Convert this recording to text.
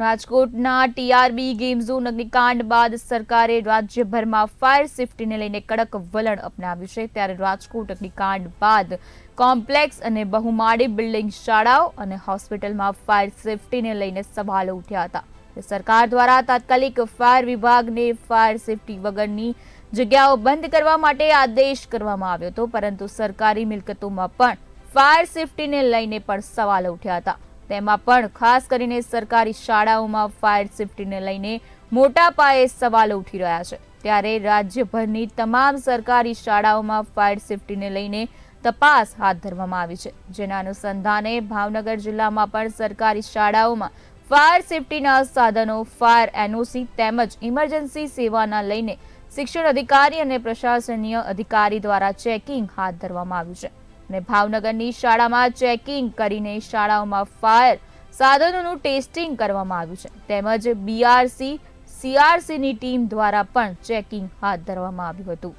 રાજકોટના TRB game zone અગ્નિકાંડ બાદ સરકારે રાજ્યભરમાં ફાયર સેફટીને લઈને કડક વલણ અપનાવ્યું છે. ત્યારે રાજકોટ અગ્નિકાંડ બાદ કોમ્પ્લેક્સ અને બહુમાળી બિલ્ડિંગ શાળાઓ અને હોસ્પિટલમાં ફાયર સેફટીને લઈને સવાલો ઉઠ્યા હતા. સરકાર દ્વારા તાત્કાલિક ફાયર વિભાગને ફાયર સેફટી વગરની જગ્યાઓ બંધ કરવા માટે આદેશ કરવામાં આવ્યો હતો, પરંતુ સરકારી મિલકતોમાં પણ ફાયર સેફટીને લઈને પણ સવાલો ઉઠ્યા હતા. તેમાં પણ ખાસ કરીને સરકારી શાળાઓમાં ફાયર સેફટીને લઈને મોટા પાયે સવાલો ઉઠી રહ્યા છે. ત્યારે રાજ્યભરની તમામ સરકારી શાળાઓમાં ફાયર સેફટીને લઈને તપાસ હાથ ધરવામાં આવી છે. જેના અનુસંધાને ભાવનગર જિલ્લામાં પણ સરકારી શાળાઓમાં ફાયર સેફટીના સાધનો, ફાયર એનઓસી તેમજ ઇમરજન્સી સેવાના લઈને શિક્ષણ અધિકારી અને પ્રશાસનીય અધિકારી દ્વારા ચેકિંગ હાથ ધરવામાં આવ્યું છે. અને ભાવનગરની શાળામાં ચેકિંગ કરીને શાળાઓમાં ફાયર સાધનોનું ટેસ્ટિંગ કરવામાં આવ્યું છે. તેમજ બીઆરસી સીઆરસીની ટીમ દ્વારા પણ ચેકિંગ હાથ ધરવામાં આવ્યું હતું.